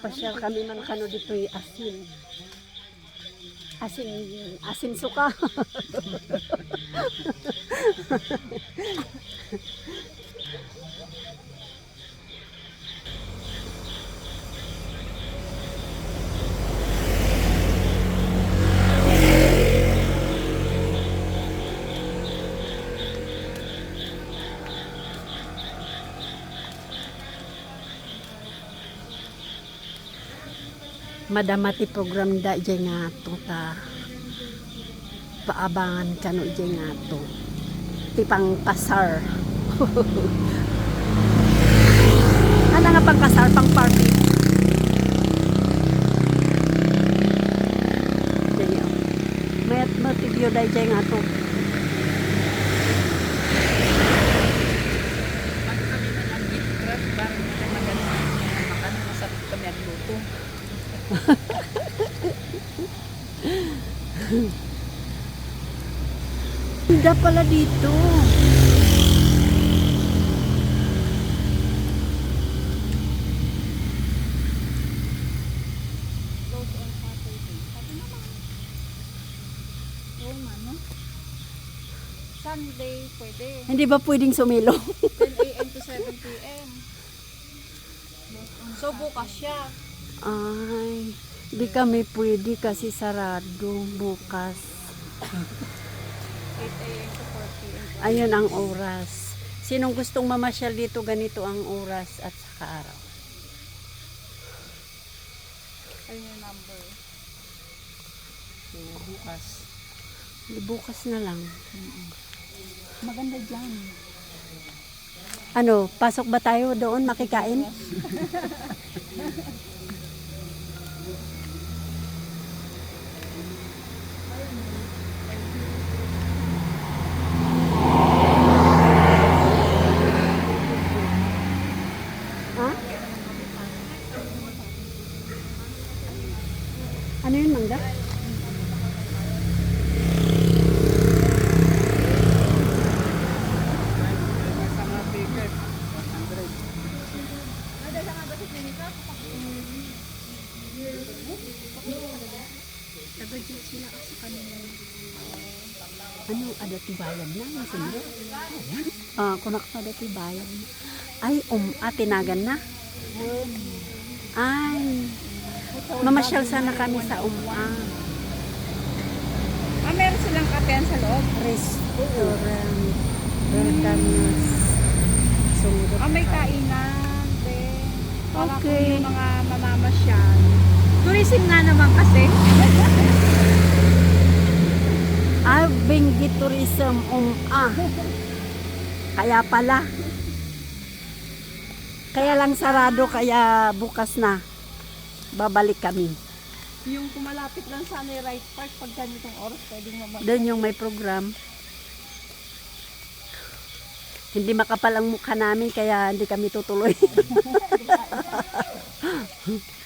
Pasyal kami man kano dito'y asin. Asin, asin suka. Madamati program da dyan nga to ta paabangan kano dyan nga to. Tipang kasar. ano nga pang kasar, pang party? Dyan yun. May motivyo da dyan nga to. Pag kami na nag-gift craft, parang na maganda. Makano masarap kami ang luto. Ganda pala dito. Sunday, pwede. Hindi ba pwedeng sumilo? 10 a.m. to 7 p.m. So, bukas siya. Ay, di kami pwede kasi sarado bukas. 8 a.m. to 4 p.m. Ayun ang oras. Sinong gustong mamasyal dito, ganito ang oras at saka araw. Ayun yung number. So, bukas. Di bukas na lang. Maganda dyan. Ano, pasok ba tayo doon makikain? Ano yun, mangga? Ano, adati bayan na, masinyo? Ah, kunak na adati bayan. Ay, um, atinagan na. Ay, mamasyal sana kami sa um, ah, meron silang kapehan sa loob. restaurant. News. Sunggot. Ah, may kainan. Then, para Okay. kung yung mga mamamasyal. Tourism nga naman kasi. Ah, Benguet Tourism, um, ah. Kaya pala. Kaya lang sarado, kaya bukas na. Babalik kami. yung kumalapit lang sa may right park, pag ganitong oras, pwedeng mamamasyal. Doon yung may program. Hindi makapal ang mukha namin, kaya hindi kami tutuloy.